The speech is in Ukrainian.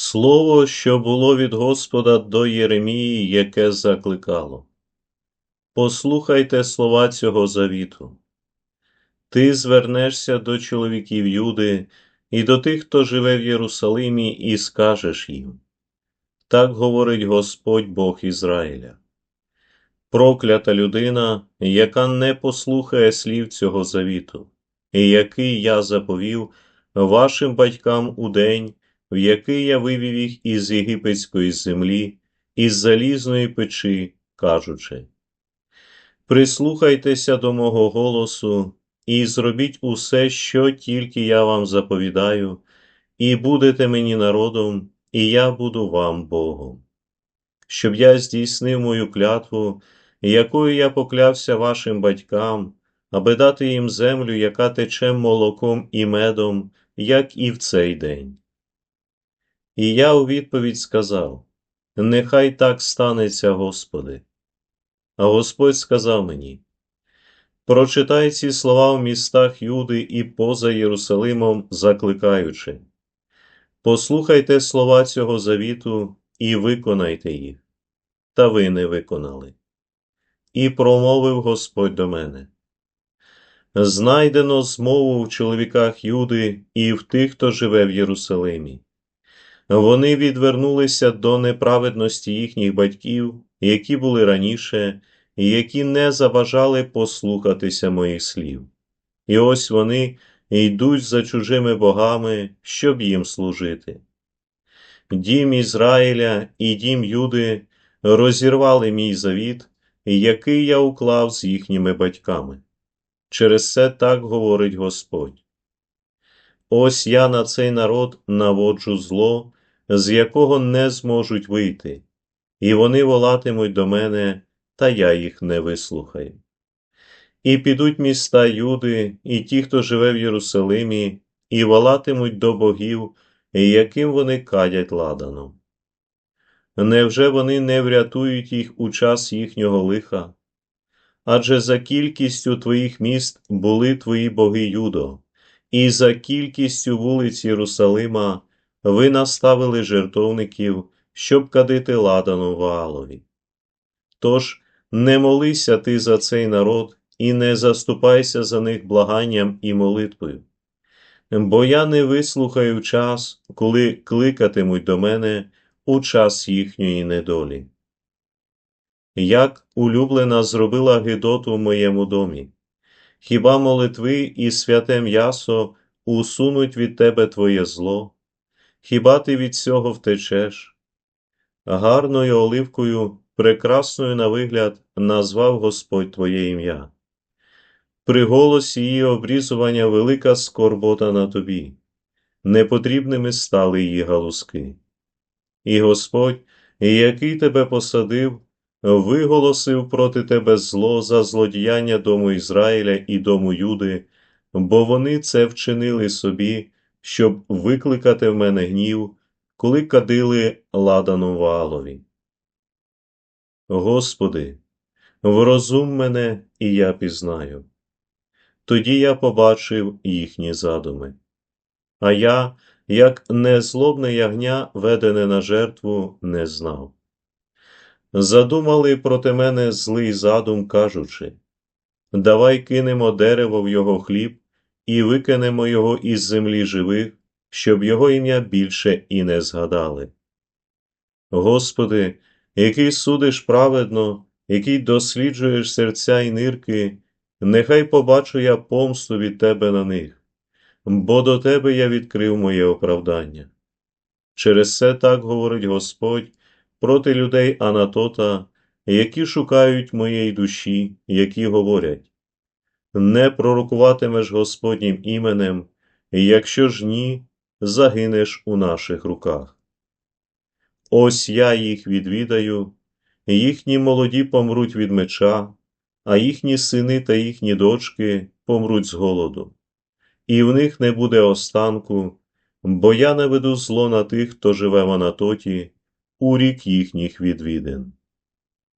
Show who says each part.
Speaker 1: Слово, що було від Господа до Єремії, яке закликало. Послухайте слова цього завіту. Ти звернешся до чоловіків Юди і до тих, хто живе в Єрусалимі, і скажеш їм. Так говорить Господь Бог Ізраїля. Проклята людина, яка не послухає слів цього завіту, і який я заповів вашим батькам у день, в який я вивів їх із єгипетської землі, із залізної печі, кажучи: Прислухайтеся до мого голосу і зробіть усе, що тільки я вам заповідаю, і будете мені народом, і я буду вам Богом. Щоб я здійснив мою клятву, якою я поклявся вашим батькам, аби дати їм землю, яка тече молоком і медом, як і в цей день. І я у відповідь сказав: Нехай так станеться, Господи. А Господь сказав мені: Прочитай ці слова в містах Юди і поза Єрусалимом, закликаючи. Послухайте слова цього завіту і виконайте їх, та ви не виконали. І промовив Господь до мене. Знайдено змову в чоловіках Юди і в тих, хто живе в Єрусалимі. Вони відвернулися до неправедності їхніх батьків, які були раніше, і які не заважали послухатися моїх слів. І ось вони йдуть за чужими богами, щоб їм служити. Дім Ізраїля і дім Юди розірвали мій завіт, який я уклав з їхніми батьками. Через це так говорить Господь. Ось я на цей народ наводжу зло, з якого не зможуть вийти, і вони волатимуть до мене, та я їх не вислухаю. І підуть міста Юди, і ті, хто живе в Єрусалимі, і волатимуть до богів, яким вони кадять ладаном. Невже вони не врятують їх у час їхнього лиха? Адже за кількістю твоїх міст були твої боги Юдо, і за кількістю вулиць Єрусалима ви наставили жертовників, щоб кадити ладану Ваалові. Тож не молися ти за цей народ і не заступайся за них благанням і молитвою, бо я не вислухаю час, коли кликатимуть до мене у час їхньої недолі. Як улюблена зробила Гидоту в моєму домі, хіба молитви і святе м'ясо усунуть від тебе твоє зло? Хіба ти від цього втечеш? Гарною оливкою, прекрасною на вигляд, назвав Господь Твоє ім'я. При голосі її обрізування велика скорбота на тобі, непотрібними стали її галузки. І Господь, який тебе посадив, виголосив проти тебе зло за злодіяння дому Ізраїля і дому Юди, бо вони це вчинили собі щоб викликати в мене гнів, коли кадили ладану валові. Господи, врозум мене, і я пізнаю. Тоді я побачив їхні задуми. А я, як незлобне ягня, ведене на жертву, не знав. Задумали проти мене злий задум, кажучи Давай кинемо дерево в його хліб і викинемо його із землі живих, щоб його ім'я більше і не згадали. Господи, який судиш праведно, який досліджуєш серця і нирки, нехай побачу я помсту від Тебе на них, бо до Тебе я відкрив моє оправдання. Через це так говорить Господь проти людей Анатота, які шукають моєї душі, які говорять не пророкуватимеш Господнім іменем, і якщо ж ні, загинеш у наших руках. Ось я їх відвідаю, їхні молоді помруть від меча, а їхні сини та їхні дочки помруть з голоду, і в них не буде останку, бо я наведу зло на тих, хто живе в Анатоті, у рік їхніх відвідин.